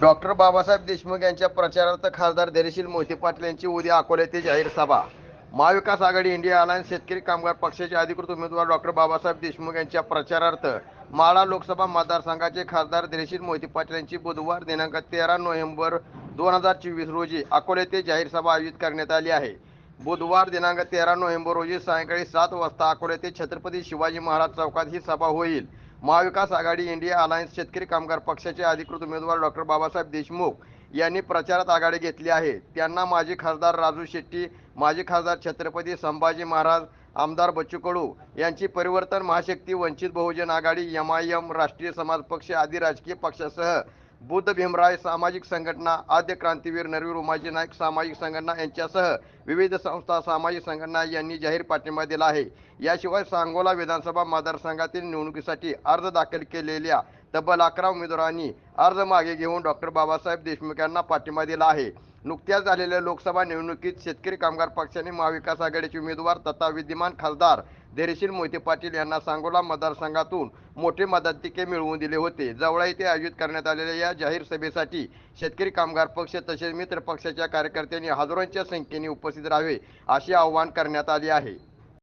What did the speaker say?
Doctor Babasaheb Deshmukh यांच्या प्रचारार्थ खासदार धैर्यशील मोहिते पाटील यांची उद्या अकोला जाहीर सभा. महाविकास आघाडी इंडिया अलायन्स शेतकरी कामगार पक्षाचे अधिकृत उमेदवार डॉक्टर बाबासाहेब देशमुख यांच्या प्रचारार्थ माळा लोकसभा मतदारसंघाचे खासदार धैर्यशील मोहिते पाटील यांची बुधवार दिनांक तेरा नोव्हेंबर दोन हजार चोवीस रोजी अकोला जाहीर सभा आयोजित करण्यात आली आहे. बुधवार दिनांक तेरा नोव्हेंबर रोजी सायंकाळी सात वाजता अकोला छत्रपती शिवाजी महाराज चौकात ही सभा होईल. महाविकास आघाडी इंडिया अलायन्स शेतकरी कामगार पक्षाचे अधिकृत उमेदवार डॉक्टर बाबासाहेब देशमुख यांनी प्रचारात आघाडी घेतली आहे. त्यांना माजी खासदार राजू शेट्टी माजी खासदार छत्रपती संभाजी महाराज आमदार बच्चू कडू यांची Parivartan Mahashakti Vanchit Bahujan Aghadi M I M Rashtriya Samaj Paksha आदी राजकीय पक्षासह बुद्ध भीमराय सामाजिक संघटना आद्य क्रांतीवीर नरवीर उमाजी नाईक सामाजिक संघटना यांच्यासह विविध संस्था सामाजिक संघटना यांनी जाहीर पाठिंबा दिला आहे. याशिवाय सांगोला विधानसभा मतदारसंघातील निवडणुकीसाठी अर्ज दाखल केलेल्या तब्बल अकरा उमेदवारांनी अर्ज मागे घेऊन डॉक्टर बाबासाहेब देशमुख यांना पाठिंबा दिला आहे. नुकत्याच झालेल्या लोकसभा निवडणुकीत शेतकरी कामगार पक्षाने महाविकास आघाडीचे उमेदवार तथा विद्यमान खासदार धैर्यशील मोहिते पाटील यांना सांगोला मतदारसंघातून मोठे मदतिके मिळवून दिले होते. जवळ येथे आयोजित करण्यात आलेल्या या जाहीर सभेसाठी शेतकरी कामगार पक्ष तसेच मित्र पक्षाच्या कार्यकर्त्यांनी हजारोंच्या संख्येने उपस्थित राहावे असे आवाहन करण्यात आले आहे.